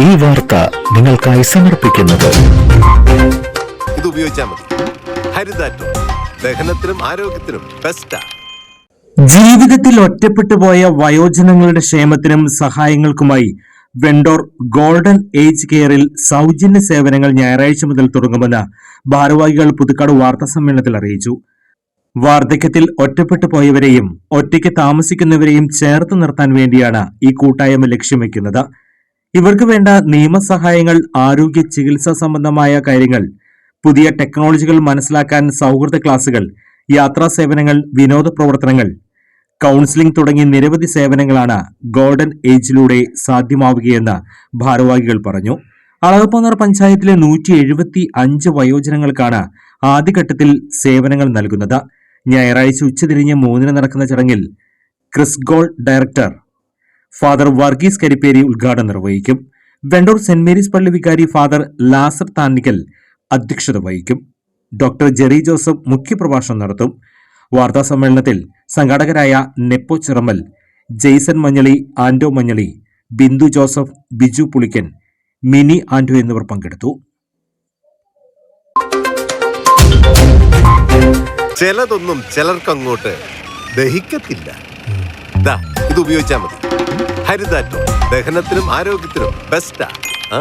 ഈ വാർത്ത നിങ്ങൾക്കായി സമർപ്പിക്കുന്നത്. ഇത് ഉപയോഗിച്ചാൽ മതി. ഹരിതാറ്റോ. ദഹനത്തിനും ആരോഗ്യത്തിനും ബെസ്റ്റാ ജീവിതത്തിൽ ഒറ്റപ്പെട്ടു പോയ വയോജനങ്ങളുടെ ക്ഷേമത്തിനും സഹായങ്ങൾക്കുമായി വെണ്ടോർ ഗോൾഡൻ ഏജ് കെയറിൽ സൗജന്യ സേവനങ്ങൾ ഞായറാഴ്ച മുതൽ തുടങ്ങുമെന്ന് ഭാരവാഹികൾ പുതുക്കാട് വാർത്താ സമ്മേളനത്തിൽ അറിയിച്ചു. വാർദ്ധക്യത്തിൽ ഒറ്റപ്പെട്ടു പോയവരെയും ഒറ്റയ്ക്ക് താമസിക്കുന്നവരെയും ചേർത്ത് നിർത്താൻ വേണ്ടിയാണ് ഈ കൂട്ടായ്മ ലക്ഷ്യം വെക്കുന്നത് ഇവർക്ക് വേണ്ട നിയമസഹായങ്ങൾ ആരോഗ്യ ചികിത്സാ സംബന്ധമായ കാര്യങ്ങൾ പുതിയ ടെക്നോളജികൾ മനസ്സിലാക്കാൻ സൗഹൃദ ക്ലാസുകൾ യാത്രാ സേവനങ്ങൾ വിനോദ പ്രവർത്തനങ്ങൾ കൗൺസിലിംഗ് തുടങ്ങി നിരവധി സേവനങ്ങളാണ് ഗോൾഡൻ ഏജിലൂടെ സാധ്യമാവുകയെന്ന് ഭാരവാഹികൾ പറഞ്ഞു. അളകപ്പന്നർ പഞ്ചായത്തിലെ നൂറ്റി എഴുപത്തി അഞ്ച് വയോജനങ്ങൾക്കാണ് ആദ്യഘട്ടത്തിൽ സേവനങ്ങൾ നൽകുന്നത്. ഞായറാഴ്ച ഉച്ചതിരിഞ്ഞ് മൂന്നിന് നടക്കുന്ന ചടങ്ങിൽ ക്രിസ്ഗോൾ ഡയറക്ടർ ഫാദർ വർഗീസ് കരിപ്പേരി ഉദ്ഘാടനം നിർവഹിക്കും. വെണ്ടൂർ സെന്റ് മേരീസ് പള്ളി വികാരി ഫാദർ ലാസർ താന്നിക്കൽ അധ്യക്ഷത വഹിക്കും. ഡോക്ടർ ജെറി ജോസഫ് മുഖ്യപ്രഭാഷണം നടത്തും. വാർത്താ സമ്മേളനത്തിൽ സംഘാടകരായ നെപ്പോ ചിറമൽ ജെയ്സൺ മഞ്ഞളി ആന്റോ മഞ്ഞളി ബിന്ദു ജോസഫ് ബിജു പുളിക്കൻ മിനി ആന്റോ എന്നിവർ പങ്കെടുത്തു. ചിലതൊന്നും ചിലർക്കങ്ങോട്ട് ദഹിക്കത്തില്ല. ഇത് ഉപയോഗിച്ചാൽ മതി. ഹരിതാറ്റോ. ദഹനത്തിനും ആരോഗ്യത്തിനും ബെസ്റ്റാ ആ.